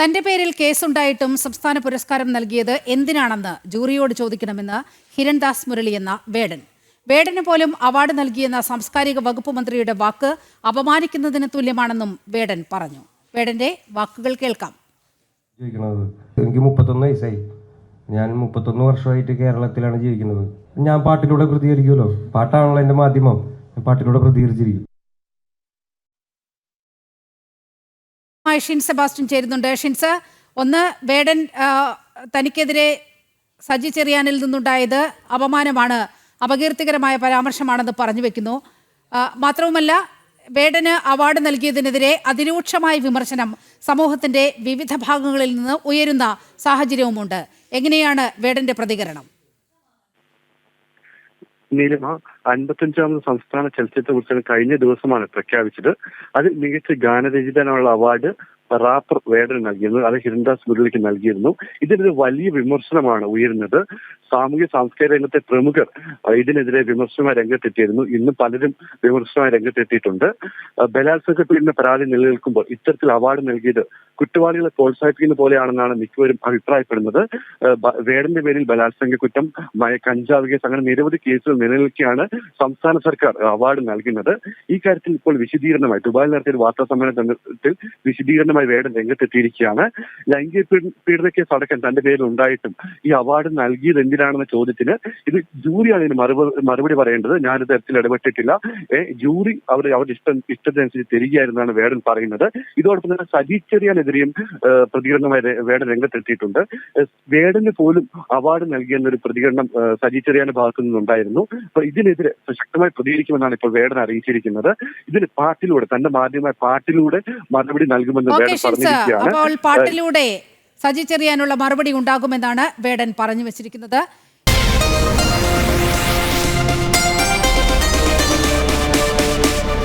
തന്റെ പേരിൽ കേസുണ്ടായിട്ടും സംസ്ഥാന പുരസ്കാരം നൽകിയത് എന്തിനാണെന്ന് ജൂറിയോട് ചോദിക്കണമെന്ന് ഹിരൺദാസ് മുരളി എന്ന വേടൻ. വേടന് പോലും അവാർഡ് നൽകിയെന്ന സാംസ്കാരിക വകുപ്പ് മന്ത്രിയുടെ വാക്ക് അപമാനിക്കുന്നതിന് തുല്യമാണെന്നും വേടൻ പറഞ്ഞു. വേടന്റെ വാക്കുകൾ കേൾക്കാം. എനിക്ക് മുപ്പത്തൊന്ന് വയസ്സായി. ഞാൻ മുപ്പത്തൊന്ന് വർഷമായിട്ട് കേരളത്തിലാണ് ജീവിക്കുന്നത്. ഞാൻ പാട്ടിലൂടെ പ്രതികരിക്കുമല്ലോ. പാട്ടാണല്ലോ എന്റെ മാധ്യമം. പാട്ടിലൂടെ പ്രതികരിച്ചിരിക്കും. ഷിൻ സെബാസ്റ്റ്യൻ ചേരുന്നുണ്ട്. ഷിൻസ് ഒന്ന് വേടൻ തനിക്കെതിരെ സജി ചെറിയാനിൽ നിന്നുണ്ടായത് അപമാനമാണ് അപകീർത്തികരമായ പരാമർശമാണെന്ന് പറഞ്ഞു വെക്കുന്നു. മാത്രവുമല്ല വേടന് അവാർഡ് നൽകിയതിനെതിരെ അതിരൂക്ഷമായ വിമർശനം സമൂഹത്തിന്റെ വിവിധ ഭാഗങ്ങളിൽ നിന്ന് ഉയരുന്ന സാഹചര്യവുമുണ്ട്. എങ്ങനെയാണ് വേടന്റെ പ്രതികരണം? നീലിമ അൻപത്തഞ്ചാമത് സംസ്ഥാന ചലച്ചിത്ര ഉത്സവം കഴിഞ്ഞ ദിവസമാണ് പ്രഖ്യാപിച്ചത്. അത് മികച്ച ഗാനരചിതനുള്ള അവാർഡ് റാപ്പർ വേടന് നൽകിയിരുന്നു. അത് ഹിരൺദാസ് മുരളിക്ക് നൽകിയിരുന്നു. ഇതിനൊരു വലിയ വിമർശനമാണ് ഉയരുന്നത്. സാമൂഹ്യ സാംസ്കാരിക രംഗത്തെ പ്രമുഖർ ഇതിനെതിരെ വിമർശനമായി രംഗത്തെത്തിയിരുന്നു. ഇന്ന് പലരും വിമർശനമായി രംഗത്തെത്തിയിട്ടുണ്ട്. ബലാത്സംഗത്തിൽ ബലാത്സംഗ പീഡന പരാതി നിലനിൽക്കുമ്പോൾ ഇത്തരത്തിൽ അവാർഡ് നൽകിയത് കുറ്റവാളികളെ പ്രോത്സാഹിപ്പിക്കുന്ന പോലെയാണെന്നാണ് മിക്കവരും അഭിപ്രായപ്പെടുന്നത്. വേടന്റെ പേരിൽ ബലാത്സംഗ കുറ്റം മയ കഞ്ചാവ് കേസ് അങ്ങനെ നിരവധി കേസുകൾ നിലനിൽക്കെയാണ് സംസ്ഥാന സർക്കാർ അവാർഡ് നൽകുന്നത്. ഈ കാര്യത്തിൽ ഇപ്പോൾ വിശദീകരണമായി ദുബായിൽ നടത്തിയ വാർത്താ സമ്മേളനത്തിൽ വിശദീകരണമായി വേടൻ രംഗത്തെത്തിയിരിക്കുകയാണ്. ലൈംഗിക കേസ് അടക്കം തന്റെ പേരിൽ ഉണ്ടായിട്ടും ഈ അവാർഡ് നൽകിയത് എന്തിനാണെന്ന ചോദ്യത്തിന് ഇത് ജൂറിയാണ് ഇതിന് മറുപടി പറയേണ്ടത്. ഞാൻ തരത്തിൽ ഇടപെട്ടിട്ടില്ല. ജൂറി അവർ അവരുടെ ഇഷ്ടം ഇഷ്ടത്തിനനുസരിച്ച് തരികയായിരുന്നാണ് വേടൻ പറയുന്നത്. ഇതോടൊപ്പം തന്നെ സജി ചെറിയാനെതിരെയും ഏ, പ്രതികരണമായി വേട രംഗത്തെത്തിയിട്ടുണ്ട്. വേടന് പോലും അവാർഡ് നൽകിയെന്നൊരു പ്രതികരണം സജി ചെറിയാന്റെ ഭാഗത്തു നിന്നുണ്ടായിരുന്നു. അപ്പൊ ഇതിനെതിരെ ശക്തമായി പ്രതികരിക്കുമെന്നാണ് ഇപ്പോൾ വേടൻ അറിയിച്ചിരിക്കുന്നത്. ഇതിന് പാട്ടിലൂടെ തന്റെ മാധ്യമമായ പാട്ടിലൂടെ മറുപടി നൽകുമെന്ന് വേടൻ പറഞ്ഞിരിക്കുകയാണ്. പാട്ടിലൂടെ സജി ചെറിയാനുള്ള മറുപടി ഉണ്ടാകുമെന്നാണ് വേടൻ പറഞ്ഞു വെച്ചിരിക്കുന്നത്.